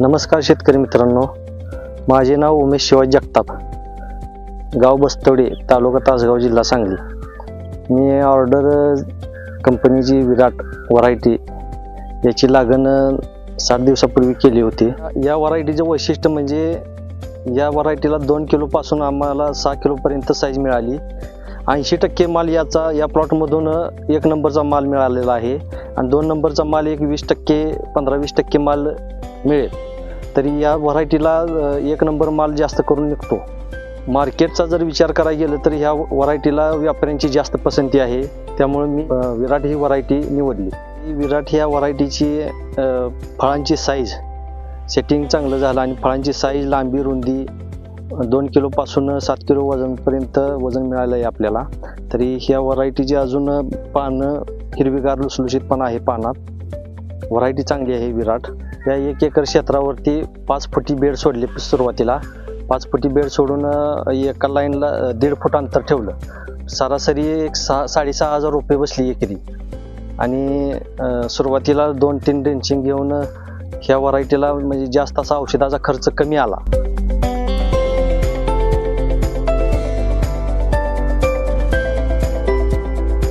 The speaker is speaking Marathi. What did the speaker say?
नमस्कार शेतकरी मित्रांनो. माझे नाव उमेश शिवाजी जगताप. गाव बस्तवडे तालुका तासगाव जिल्हा सांगली. मी ऑर्डर कंपनीची विराट व्हरायटी याची लागण सात दिवसापूर्वी केली होती. या व्हरायटीचं वैशिष्ट्य म्हणजे या व्हरायटीला दोन किलोपासून आम्हाला सहा किलोपर्यंत साईज मिळाली. ऐंशी टक्के माल याचा या प्लॉटमधून एक नंबरचा माल मिळालेला आहे. आणि दोन नंबरचा माल एक वीस टक्के पंधरा वीस टक्के माल मिळेल. तरी या व्हरायटीला एक नंबर माल जास्त करून निघतो. मार्केटचा जर विचार करायला गेलं तर ह्या व्हरायटीला व्यापाऱ्यांची जास्त पसंती आहे. त्यामुळे मी विराट ही व्हरायटी निवडली. विराट ह्या व्हरायटीची फळांची साईज सेटिंग चांगलं झालं आणि फळांची साईज लांबी रुंदी दोन किलोपासून सात किलो वजनपर्यंत वजन मिळालं आहे आपल्याला. तरी ह्या व्हरायटीची अजून पानं हिरवीगार लुसलुशीत पण आहे पानात. व्हरायटी चांगली आहे विराट. या एक एकर क्षेत्रावरती पाच फुटी बेड सोडले सुरुवातीला. पाच फुटी बेड सोडून एका लाईनला दीड फूट अंतर ठेवलं. सरासरी एक सहा साडेसहा हजार रुपये बसली एकरी. आणि सुरुवातीला दोन तीन ड्रेंचिंग घेऊन ह्या व्हरायटीला म्हणजे जास्त असा औषधाचा खर्च कमी आला.